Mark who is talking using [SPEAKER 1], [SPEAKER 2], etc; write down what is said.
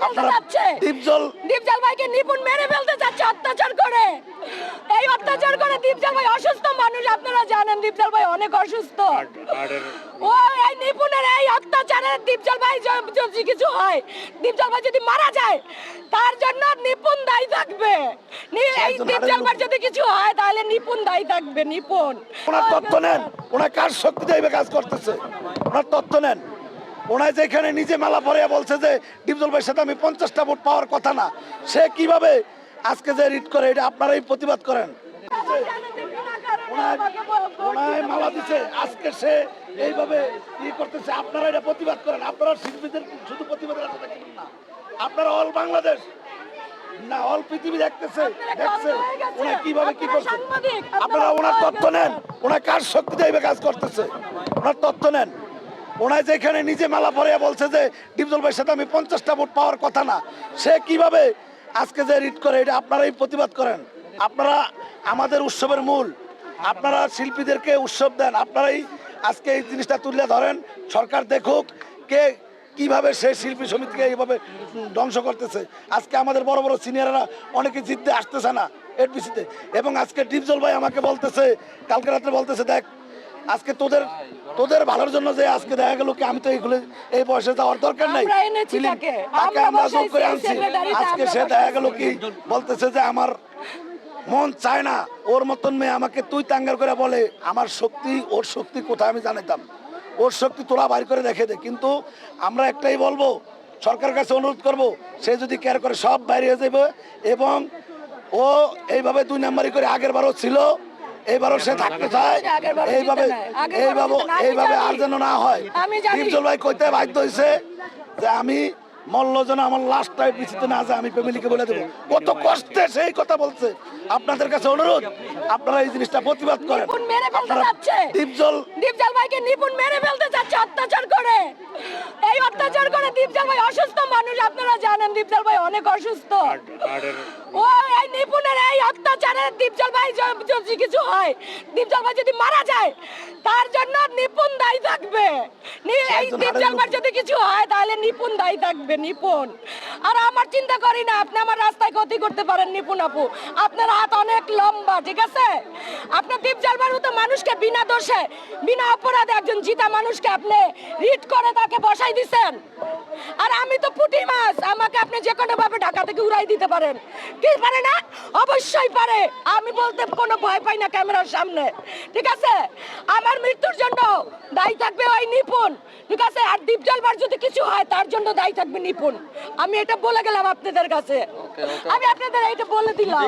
[SPEAKER 1] ফেলতে যাচ্ছে।
[SPEAKER 2] দীপজল
[SPEAKER 1] দীপজল ভাইকে নিপুণ মেরে ফেলতে যাচ্ছে অত্যাচার করে। এই অত্যাচার করে দীপজল ভাই অসুস্থ মানুষ আপনারা জানেন দীপজল ভাই অনেক অসুস্থ। ও এই নিপুণের এই অত্যাচারে দীপজল ভাই যদি কিছু হয়। দীপজল ভাই যদি মারা যায় তার জন্য নিপুণ দায়ী থাকবে। নি- এই দীপজল ভাই যদি কিছু হয় তাহলে নিপুণ দায়ী থাকবে নিপুণ।
[SPEAKER 2] ওনার তথ্য নেন। ওনার কার শক্তি যাইবে কাজ করতেছে? ওনার তথ্য নেন। ওনার যেখানে নিজে মালা পরে বলছে যে ডিপজল ভাইয়ের সাথে আমি পঞ্চাশটা ভোট পাওয়ার কথা না। সে কীভাবে আজকে যে রিট করে এটা আপনারাই প্রতিবাদ করেন? ওনায় মালা দিছে আজকে সে এইভাবে ই করতেছে আপনারা এটা প্রতিবাদ করেন। আপনারা শিল্পীদের শুধু প্রতিবাদের আশা দেখবেন না। আপনারা অল বাংলাদেশ। না অল পৃথিবী দেখতেছে দেখছে ওনা কীভাবে কি করছে। আপনারা ওনার তথ্য নেন। ওনার কার শক্তি যাইবে কাজ করতেছে? ওনার তথ্য নেন। ওনার যেখানে নিজে মেলা পরে বলছে যে, ডিপজল ভাইয়ের সাথে আমি পঞ্চাশটা ভোট পাওয়ার কথা না। সে কীভাবে আজকে যে রিট করে, এটা আপনারাই প্রতিবাদ করেন? আপনারা আমাদের উৎসবের মূল। আপনারা শিল্পীদেরকে উৎসব দেন। আপনারাই আজকে এই জিনিসটা তুলে ধরেন। সরকার দেখুক কে কীভাবে সে শিল্পী সমিতিকে এইভাবে ধ্বংস করতেছে। আজকে আমাদের বড় বড় সিনিয়ররা অনেকে জিততে আসতেছে না এডবিসিতে এবং আজকে ডিপজল ভাই আমাকে বলতেছে, কালকে রাত্রে বলতেছে, দেখ আজকে তোদের তোদের ভালোর জন্য যে আজকে দেখা গেল কি আমি তো এইগুলো এই বয়সে যাওয়ার দরকার নাই।
[SPEAKER 1] আমরা তাকে। আমরা
[SPEAKER 2] করে আনছি। আজকে সে দেখা গেল কি বলতেছে যে আমার মন চায় না। ওর মতন মেয়ে আমাকে তুই তাঙ্গার করে বলে আমার শক্তি ওর শক্তি কোথায় আমি জানিতাম ওর শক্তি তোরা বাইর করে দেখে দে। কিন্তু আমরা একটাই বলব সরকারের কাছে অনুরোধ করব সে যদি কেয়ার করে সব বাইরে হয়ে যাবে এবং ও এইভাবে দুই নাম্বারই করে আগের বারও ছিল এইবারও সে থাকতে চায়। এইভাবে এইভাবে
[SPEAKER 1] আমি
[SPEAKER 2] এইভাবে আর যেন না হয়।
[SPEAKER 1] আমি
[SPEAKER 2] ভাই কইতে বাধ্য হয়েছে যে আমি মল্ল যেন আমার লাস্ট টাইম পিছিয়ে না যায় আমি ফ্যামিলিকে বলে দেবো। কত কষ্টে সেই কথা বলছে। আপনাদের কাছে অনুরোধ আপনারা এই জিনিসটা প্রতিবাদ করেন।
[SPEAKER 1] নিপুণ মেরে ফেলতে
[SPEAKER 2] আপনারা
[SPEAKER 1] যাচ্ছে।
[SPEAKER 2] দীপজল
[SPEAKER 1] দীপজল ভাইকে নিপুণ মেরে ফেলতে যাচ্ছে অত্যাচার করে। এই অত্যাচার করে দীপজল ভাই অসুস্থ মানুষ আপনারা জানেন দীপজল ভাই অনেক অসুস্থ। ও এই নিপুণের অত্যাচারে দীপজল ভাই যদি কিছু হয়, দীপজল ভাই যদি মারা যায়, তার জন্য নিপুণ দায়ী থাকবে নি- এই দীপজল যদি কিছু হয় তাহলে নিপুণ দায়ী থাকবে নিপুণ। আর আমার চিন্তা করি না আপনি আমার রাস্তায় ক্ষতি করতে পারেন নিপুণ আপু। আপনার হাত অনেক লম্বা ঠিক আছে? আপনার দীপজল বাবু তো মানুষকে বিনা দোষে বিনা অপরাধে একজন জিতা মানুষকে আপনি রিট করে তাকে বসাই দিছেন। আর আমি তো পুঁটি মাছ আমাকে আপনি যে কোনো ভাবে ঢাকা থেকে উড়াই দিতে পারেন। কি পারে না? অবশ্যই পারে। আমি বলতে কোনো ভয় পাই না ক্যামেরার সামনে ঠিক আছে? আমার মৃত্যুর জন্য দায়ী থাকবে ওই নিপুণ। ঠিক আছে? আর দীপ জ্বলবার যদি কিছু হয় তার জন্য দায়ী থাকবে নিপুণ। আমি এটা বলে গেলাম আপনাদের কাছে। আমি আপনাদের এটা বলে দিলাম।